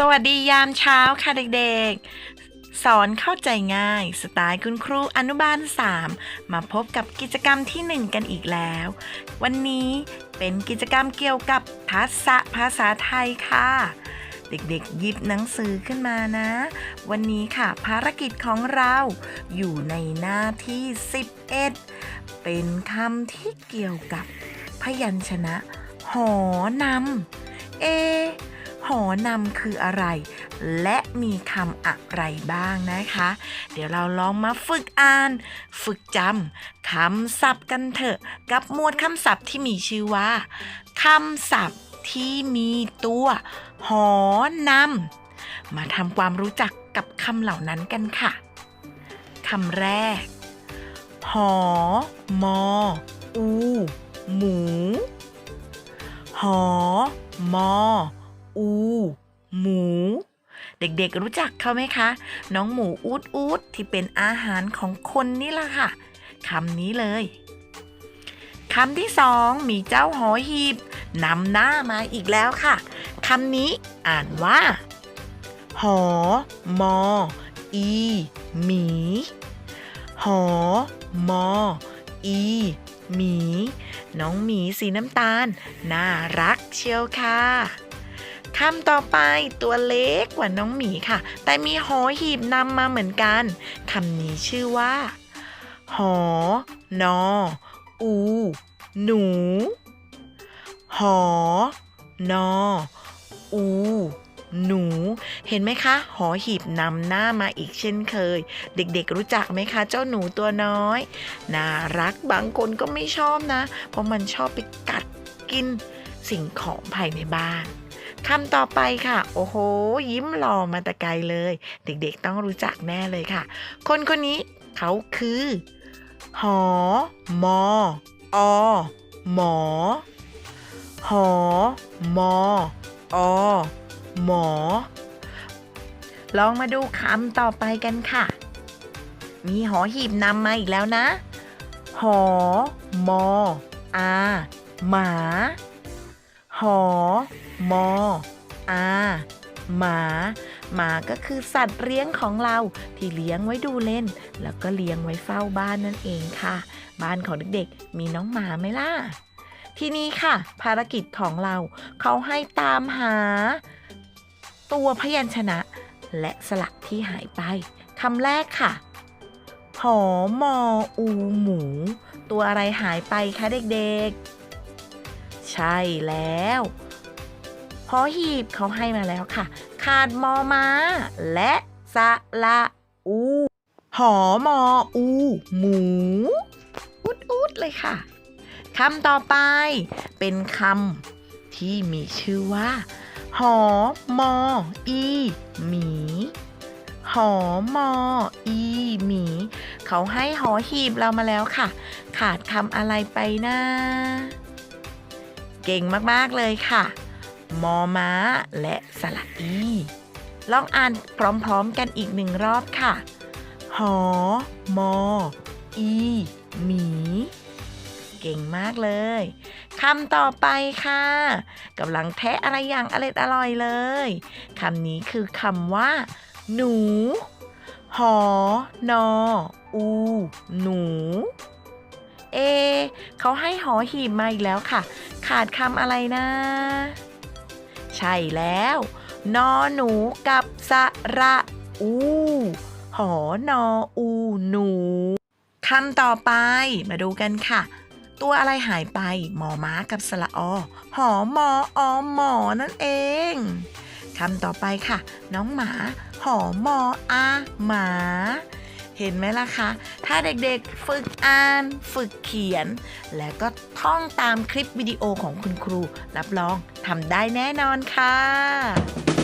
สวัสดียามเช้าค่ะเด็กๆ สอนเข้าใจง่ายสไตล์คุณครูอนุบาล 3 มาพบกับกิจกรรมที่ 1 กันอีกแล้ว วันนี้เป็นกิจกรรมเกี่ยวกับทักษะภาษาไทยค่ะ เด็กๆหยิบหนังสือขึ้นมานะ วันนี้ค่ะภารกิจของเราอยู่ในหน้าที่ 11 เป็นคำที่เกี่ยวกับพยัญชนะ หอนำเอ หอนำคืออะไร และมีคำอะไรบ้างนะคะ เดี๋ยวเราลองมาฝึกอ่าน ฝึกจำคำศัพท์กันเถอะ กับหมวดคำศัพท์ที่มีชื่อว่าคำศัพท์ที่มีตัว หอนำมาทำความรู้จักกับคำเหล่านั้นกันค่ะคำแรก หอ มอ อู หมู หอ มอ อู หมู เด็กๆรู้จักเขาไหมคะ น้องหมูอูดอูดที่เป็นอาหารของคนนี่แหละค่ะคำนี้เลยคำที่สองมีเจ้าหอหีบนำหน้ามาอีกแล้วค่ะคำนี้อ่านว่า หอ มอ อี หมี หอ มอ อี หมี น้องหมีสีน้ำตาล น่ารักเชียวค่ะ คำต่อไปตัวเล็กกว่าน้องหมีค่ะ แต่มีหอหีบนำมาเหมือนกันคำนี้ชื่อว่า หอ นอ อู หนู หอ นอ อู หนู เห็นไหมคะ หอหีบนำหน้ามาอีกเช่นเคย เด็กๆรู้จักไหมคะ เจ้าหนูตัวน้อย น่ารักบางคนก็ไม่ชอบนะ เพราะมันชอบไปกัดกินสิ่งของภายในบ้าน คำต่อไปค่ะ โอ้โห ยิ้มหล่อมาแต่ไกลเลย เด็กๆต้องรู้จักแน่เลยค่ะ คนคนนี้เขาคือ หอ มออหมอ หอ มออหมอ ลองมาดูคำต่อไปกันค่ะ มีหอหีบนำมาอีกแล้วนะ หอ มออาหมา หอ มออาหมา หมาก็คือสัตว์เลี้ยงของเราที่เลี้ยงไว้ดูเล่น แล้วก็เลี้ยงไว้เฝ้าบ้านนั่นเองค่ะ บ้านของเด็กๆ มีน้องหมาไหมล่ะ ทีนี้ค่ะ ภารกิจของเราเขาให้ตามหา ตัวพยัญชนะ และสลักที่หายไปคำแรกค่ะหอมออูหมู ตัวอะไรหายไปคะเด็กๆ ใช่แล้ว หอหีบเขาให้มาแล้วค่ะ ขาดมอมาและสละอูหอมออู หมู อุดอุดเลยค่ะคำต่อไปเป็นคำที่มีชื่อว่า หอมออีหมีหอมออีหมี เขาให้หอหีบเรามาแล้วค่ะ ขาดคำอะไรไปนะ เก่งมาก ๆ เลยค่ะ มอม้า และสระอี ลองอ่านพร้อมๆกันอีกหนึ่งรอบค่ะ หอ มอ อี หมี เก่งมากเลยคำต่อไปค่ะกำลังแทะอะไรอย่างอร่อยอร่อยเลยคำนี้คือคำว่า หนู หอ นอ อู หนูเอเขาให้หอหีบมาอีกแล้วค่ะ ขาดคำอะไรนะ ใช่แล้ว นอหนูกับสระอู หอนออูหนูคำต่อไปมาดูกันค่ะ ตัวอะไรหายไป หมอม้ากับสระอหอมออหมอนั่นเองคำต่อไปค่ะ น้องหมา หอมออาหมา เห็นไหมล่ะคะ ถ้าเด็กๆฝึกอ่าน ฝึกเขียน และก็ท่องตามคลิปวิดีโอของคุณครู รับรองทำได้แน่นอนค่ะ